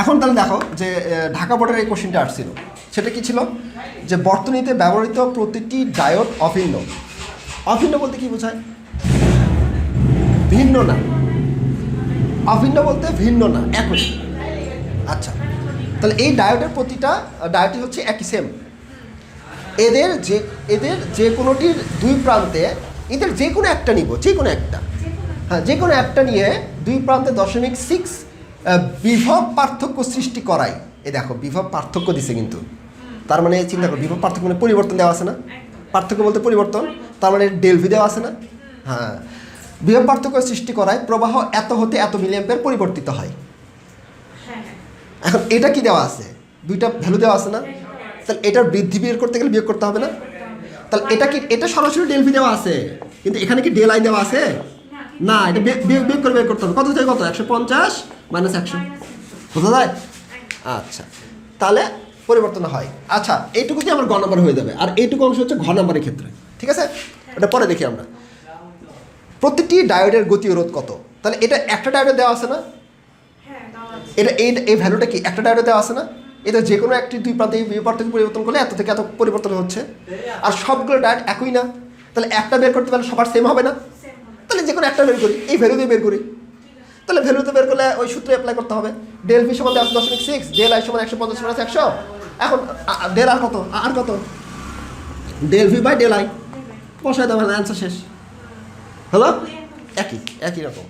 এখন তাহলে দেখো যে ঢাকা বোর্ডের এই কোশ্চেনটা আসছিল। সেটা কি ছিল? যে বর্তনীতে ব্যবহৃত প্রতিটি ডায়োড অভিন্ন। অভিন্ন বলতে কি বোঝায়? ভিন্ন না। অভিন্ন বলতে ভিন্ন না, একই। আচ্ছা তাহলে এই ডায়োডের প্রতিটা ডায়োডই হচ্ছে একই সেম এদের যে এদের যে কোনোটির দুই প্রান্তে, এদের যে কোনো একটা নিব, যে কোনো একটা। হ্যাঁ যে কোনো একটা নিয়ে দুই প্রান্তে দশমিক সিক্স বিভব পার্থক্য সৃষ্টি করাই। এ দেখো, বিভব পার্থক্য দিছে কিন্তু। তার মানে চিন্তা করো, বিভব পার্থক্য মানে পরিবর্তন দেওয়া আছে না? পার্থক্য বলতে পরিবর্তন, তার মানে ডেলভি দেওয়া আছে না? হ্যাঁ। বিভব পার্থক্য সৃষ্টি করায় প্রবাহ এত হতে এত মিলিয়াম্পের পরিবর্তিত হয়। এখন এটা কি দেওয়া আছে? দুইটা ভ্যালু দেওয়া আছে না? তাহলে এটার বৃদ্ধি বিয়োগ করতে গেলে বিয়োগ করতে হবে না? তাহলে এটা কি, এটা সরাসরি ডেলভি দেওয়া আছে? কিন্তু এখানে কি ডেল আই দেওয়া আছে? না, এটা বিয়োগ করে বের করতে হবে। কত থেকে কত? একশো পঞ্চাশ? মাইনাস একশো। বোঝা যায়? আচ্ছা তাহলে পরিবর্তন হয়। আচ্ছা এইটুকু কি আমার ঘ নাম্বার হয়ে যাবে? আর এইটুকু অংশ হচ্ছে ঘ নাম্বারের ক্ষেত্রে। ঠিক আছে? এটা পরে দেখি আমরা। প্রতিটি ডায়োডের গতি রোধ কত? তাহলে এটা একটা ডায়োডে দেওয়া আছে না? হ্যাঁ এটা এই এই ভ্যালুটা কি একটা ডায়োডে দেওয়া আছে না? এটা যে কোনো একটি দুই প্রান্তে পার্থক্য পরিবর্তন করলে এত থেকে এত পরিবর্তন হচ্ছে। আর সবগুলো ডায়েট একই না? তাহলে একটা বের করতে পারলে সবার সেম হবে না? তাহলে যে কোনো একটা বের করি এই ভ্যালু দিয়ে বের করি। তাহলে ভ্যালু তো বের করলে ওই সূত্রে অ্যাপ্লাই করতে হবে। ডেল ভি সমান দেওয়া দশমিক সিক্স ডেল আই সমান একশো পঞ্চাশ মাইনাস একশো। এখন ডেল আর কত? আর কত? Del V by del I বসায় দেওয়া অ্যান্সার শেষ। হলো? একই একই রকম।